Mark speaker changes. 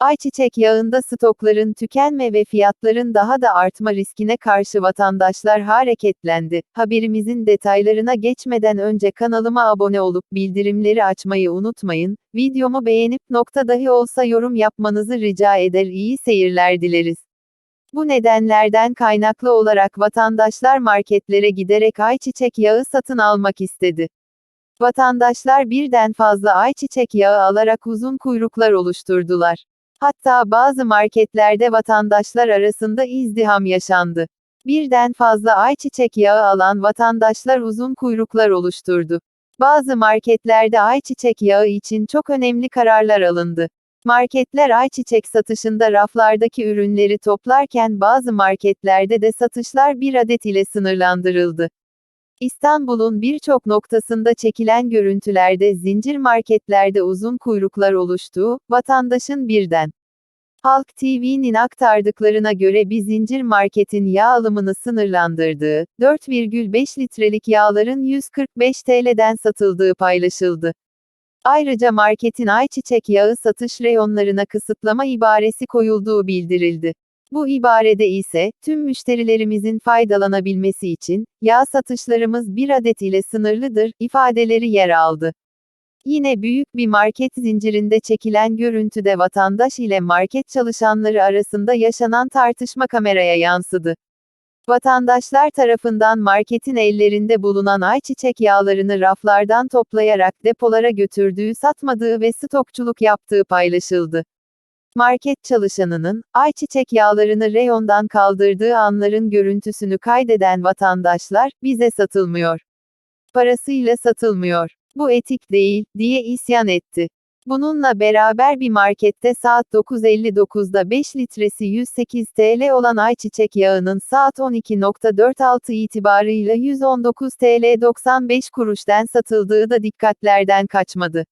Speaker 1: Ayçiçek yağında stokların tükenme ve fiyatların daha da artma riskine karşı vatandaşlar hareketlendi. Haberimizin detaylarına geçmeden önce kanalıma abone olup bildirimleri açmayı unutmayın. Videomu beğenip nokta dahi olsa yorum yapmanızı rica eder iyi seyirler dileriz. Bu nedenlerden kaynaklı olarak vatandaşlar marketlere giderek ayçiçek yağı satın almak istedi. Vatandaşlar birden fazla ayçiçek yağı alarak uzun kuyruklar oluşturdular. Hatta bazı marketlerde vatandaşlar arasında izdiham yaşandı. Birden fazla ayçiçek yağı alan vatandaşlar uzun kuyruklar oluşturdu. Bazı marketlerde ayçiçek yağı için çok önemli kararlar alındı. Marketler ayçiçek satışında raflardaki ürünleri toplarken bazı marketlerde de satışlar bir adet ile sınırlandırıldı. İstanbul'un birçok noktasında çekilen görüntülerde zincir marketlerde uzun kuyruklar oluştuğu, vatandaşın birden Halk TV'nin aktardıklarına göre bir zincir marketin yağ alımını sınırlandırdığı, 4,5 litrelik yağların 145 TL'den satıldığı paylaşıldı. Ayrıca marketin ayçiçek yağı satış reyonlarına kısıtlama ibaresi koyulduğu bildirildi. Bu ibarede ise, tüm müşterilerimizin faydalanabilmesi için, yağ satışlarımız bir adet ile sınırlıdır, ifadeleri yer aldı. Yine büyük bir market zincirinde çekilen görüntüde vatandaş ile market çalışanları arasında yaşanan tartışma kameraya yansıdı. Vatandaşlar tarafından marketin ellerinde bulunan ayçiçek yağlarını raflardan toplayarak depolara götürdüğü satmadığı ve stokçuluk yaptığı paylaşıldı. Market çalışanının, ayçiçek yağlarını reyondan kaldırdığı anların görüntüsünü kaydeden vatandaşlar, bize satılmıyor. Parasıyla satılmıyor. Bu etik değil, diye isyan etti. Bununla beraber bir markette saat 9.59'da 5 litresi 108 TL olan ayçiçek yağının saat 12.46 itibarıyla 119 TL 95 kuruşten satıldığı da dikkatlerden kaçmadı.